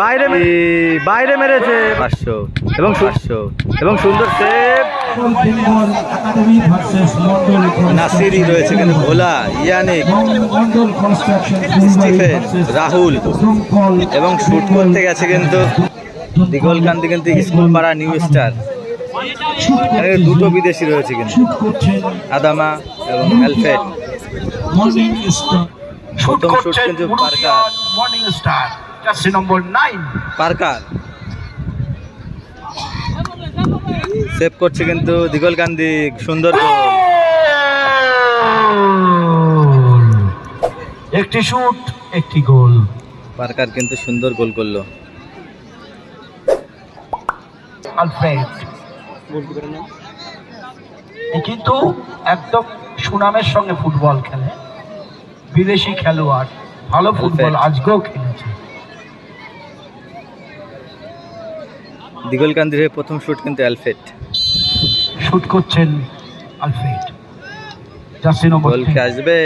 বাইরে বাইরে মেরেছে। পাঁচশো। এবং পাঁচশো। এবং সুন্দর সেভ। নাসিরি রয়েছে কিন্তু ভোলা ইয়ানিক স্টিফেন, রাহুল এবং শুট করতে গেছে কিন্তু দিগলকান্তি কিন্তু স্কুল পাড়া নিউ স্টার। দুটো বিদেশি রয়েছে কিন্তু আদামা এবং অ্যালফেট শুট কিন্তু Parker morning star jersey number nine Parker save করছে কিন্তু দিগলকান্দি সুন্দর গোল। একটি শুট একটি গোল পার্কার কিন্তু সুন্দর গোল করল। আলফ্রেড কিন্তু একদম সুনামের সঙ্গে ফুটবল খেলে। বিদেশি খেলোয়াড় ভালো ফুটবল। আজকেও খেলেছে। দিগলকান্দির প্রথম শুট কিন্তু অ্যালফেট শুট করছেন আলফ্রেড জার্সি নম্বর গোল আসবে?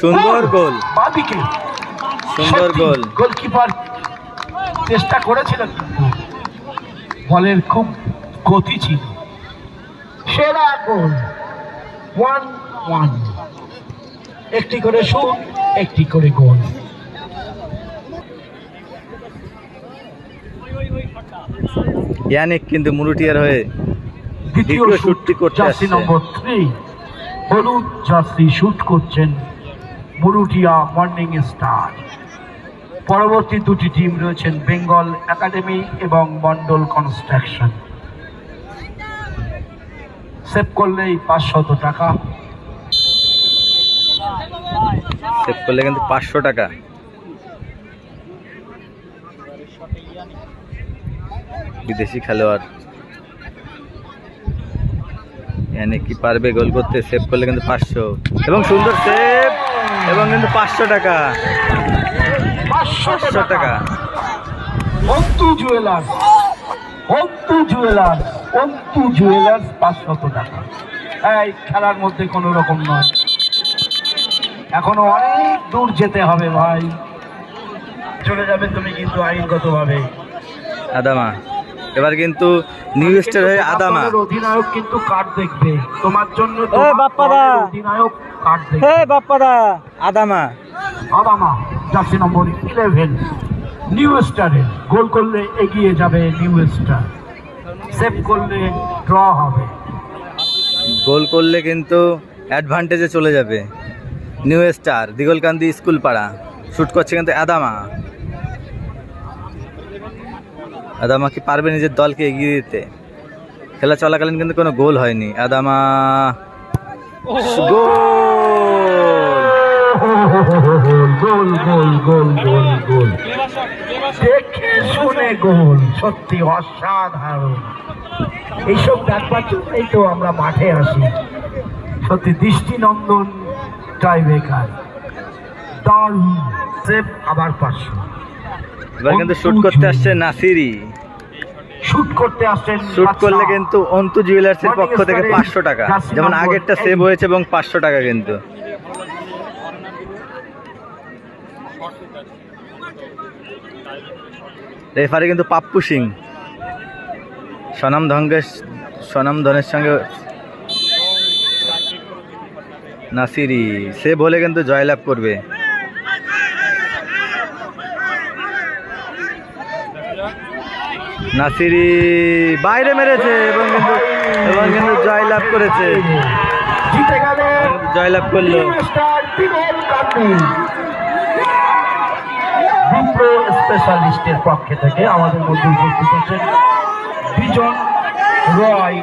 সুন্দর গোল বাদিকে। সুন্দর গোল গোলকিপার চেষ্টা করেছিলেন। বলের খুব গতি ছিল। সেরা গোল ওয়ান ওয়ান একটি করে শুট একটি করে গোল ইয়ানিক কিন্তু মুরুটিয়ার হয়ে দ্বিতীয় শুটটি করতে আসছে। Number three. হলুদ জার্সি শুট করছেন মুরুটিয়া মর্নিং স্টার। পরবর্তী দুটি টিম রয়েছেন বেঙ্গল একাডেমি এবং মন্ডল কনস্ট্রাকশন। সেভ করলেই পাঁচশত টাকা। সেভ করলে কিন্তু পাঁচশো টাকা। বিদেশি খেলোয়াড়। এনে কি পারবে গোল করতে? সেভ করলে কিন্তু পাঁচশো। এবং সুন্দর সেভ এবং কিন্তু পাঁচশো টাকা। পাঁচশো টাকা। Antu jewellers Antu jewellers Antu jewellers পাঁচশত টাকা। এই খেলার মধ্যে কোনো রকম নয়। এখনও অনেক দূর যেতে হবে ভাই। চলে যাবে তুমি কিন্তু আইনগতভাবে। আদামা এবার কিন্তু নিউ স্টার হয়ে আদামা। অধিনায়ক কিন্তু কার্ড দেখবে। তোমার জন্য ও তোমার বাপ্পাদা। দলের অধিনায়ক কার্ড দেখবে। হে বাপ্পাদা। Adama. Adama jersey number eleven new স্টারের গোল করলে এগিয়ে যাবে নিউ স্টার সেভ করলে ড্র হবে। গোল করলে কিন্তু অ্যাডভান্টেজে চলে যাবে। নিউ স্টার দিগলকান্দি স্কুল পাড়া শ্যুট করছে কিন্তু আদামা আদামা কি পারবে নিজের দলকে এগিয়ে দিতে? খেলা চলাকালীন কিন্তু কোনো গোল হয়নি। আদামা গোল! গোল সত্যি এইসব জন্যই তো আমরা মাঠে আসি। সত্যি দৃষ্টিনন্দন টাইব্রেকার দারুণ সেভ আবার পাঁচশো এবার কিন্তু শ্যুট করতে আসছে নাসিরি। শুট করতে আসছেন শ্যুট করলে কিন্তু অন্তু জুয়েলার্সের পক্ষ থেকে পাঁচশো টাকা। যেমন আগেরটা সেভ হয়েছে এবং পাঁচশো টাকা কিন্তু। রেফারি কিন্তু পাপ্পু সিং। সনাম ধঙ্গের সনাম ধনের সঙ্গে নাসিরি সেভ হলে কিন্তু জয়লাভ করবে। নাসিরি বাইরে মেরেছে এবং কিন্তু এবং কিন্তু জয়লাভ করেছে। জয়লাভ করল। স্পেশালিস্টের পক্ষে থেকে আমাদের মধ্যে উপস্থিত আছেন বিজন রয়।